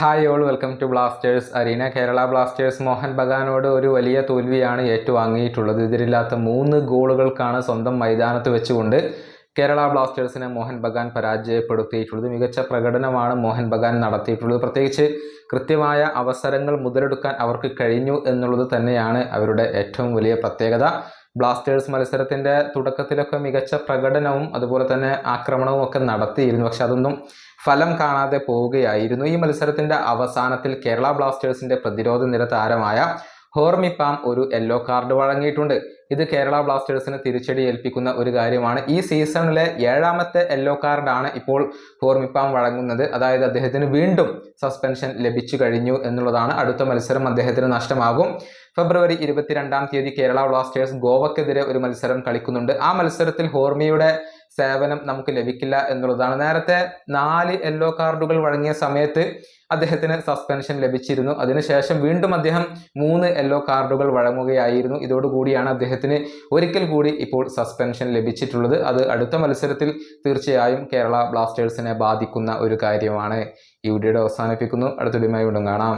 Hi all welcome to blasters arena Kerala blasters Mohan ബഗാനോട് ഒരു വലിയ തോൽവിയാണ് ഏറ്റുവാങ്ങിയിട്ടുള്ളത്. എതിരില്ലാത്ത മൂന്ന് ഗോളുകൾക്കാണ് സ്വന്തം മൈതാനത്ത് വെച്ചുകൊണ്ട് കേരള ബ്ലാസ്റ്റേഴ്സിനെ മോഹൻ ബഗാൻ പരാജയപ്പെടുത്തിയിട്ടുള്ളത്. മികച്ച പ്രകടനമാണ് മോഹൻ ബഗാൻ നടത്തിയിട്ടുള്ളത്. പ്രത്യേകിച്ച് കൃത്യമായ അവസരങ്ങൾ മുതലെടുക്കാൻ അവർക്ക് കഴിഞ്ഞു എന്നുള്ളത് തന്നെയാണ് അവരുടെ ഏറ്റവും വലിയ പ്രത്യേകത. ബ്ലാസ്റ്റേഴ്സ് മത്സരത്തിന്റെ തുടക്കത്തിലൊക്കെ മികച്ച പ്രകടനവും അതുപോലെ തന്നെ ആക്രമണവും ഒക്കെ നടത്തിയിരുന്നു. പക്ഷെ അതൊന്നും ഫലം കാണാതെ പോവുകയായിരുന്നു. ഈ മത്സരത്തിന്റെ അവസാനത്തിൽ കേരള ബ്ലാസ്റ്റേഴ്സിന്റെ പ്രതിരോധ നിര താരമായ ഹോർമിപ്പാം ഒരു യെല്ലോ കാർഡ് വഴങ്ങിയിട്ടുണ്ട്. ഇത് കേരള ബ്ലാസ്റ്റേഴ്സിന് തിരിച്ചടി ഏൽപ്പിക്കുന്ന ഒരു കാര്യമാണ്. ഈ സീസണിലെ ഏഴാമത്തെ യെല്ലോ കാർഡാണ് ഇപ്പോൾ ഹോർമിപ്പാം വഴങ്ങുന്നത്. അതായത് അദ്ദേഹത്തിന് വീണ്ടും സസ്പെൻഷൻ ലഭിച്ചു കഴിഞ്ഞു എന്നുള്ളതാണ് അടുത്ത മത്സരം. അദ്ദേഹത്തിന് നഷ്ടമാകും. ഫെബ്രുവരി ഇരുപത്തിരണ്ടാം തീയതി കേരള ബ്ലാസ്റ്റേഴ്സ് ഗോവക്കെതിരെ ഒരു മത്സരം കളിക്കുന്നുണ്ട്. ആ മത്സരത്തിൽ ഹോർമിയുടെ സേവനം നമുക്ക് ലഭിക്കില്ല എന്നുള്ളതാണ്. നേരത്തെ നാല് യെല്ലോ കാർഡുകൾ വഴങ്ങിയ സമയത്ത് അദ്ദേഹത്തിന് സസ്പെൻഷൻ ലഭിച്ചിരുന്നു. അതിനുശേഷം വീണ്ടും അദ്ദേഹം മൂന്ന് യെല്ലോ കാർഡുകൾ വഴങ്ങുകയായിരുന്നു. ഇതോടുകൂടിയാണ് അദ്ദേഹത്തിന് ഒരിക്കൽ കൂടി ഇപ്പോൾ സസ്പെൻഷൻ ലഭിച്ചിട്ടുള്ളത്. അത് അടുത്ത മത്സരത്തിൽ തീർച്ചയായും കേരള ബ്ലാസ്റ്റേഴ്സിനെ ബാധിക്കുന്ന ഒരു കാര്യമാണ്. ഈ വീഡിയോയുടെ അവസാനിപ്പിക്കുന്നു. അടുത്ത വീഡിയോയുമായി വീണ്ടും കാണാം.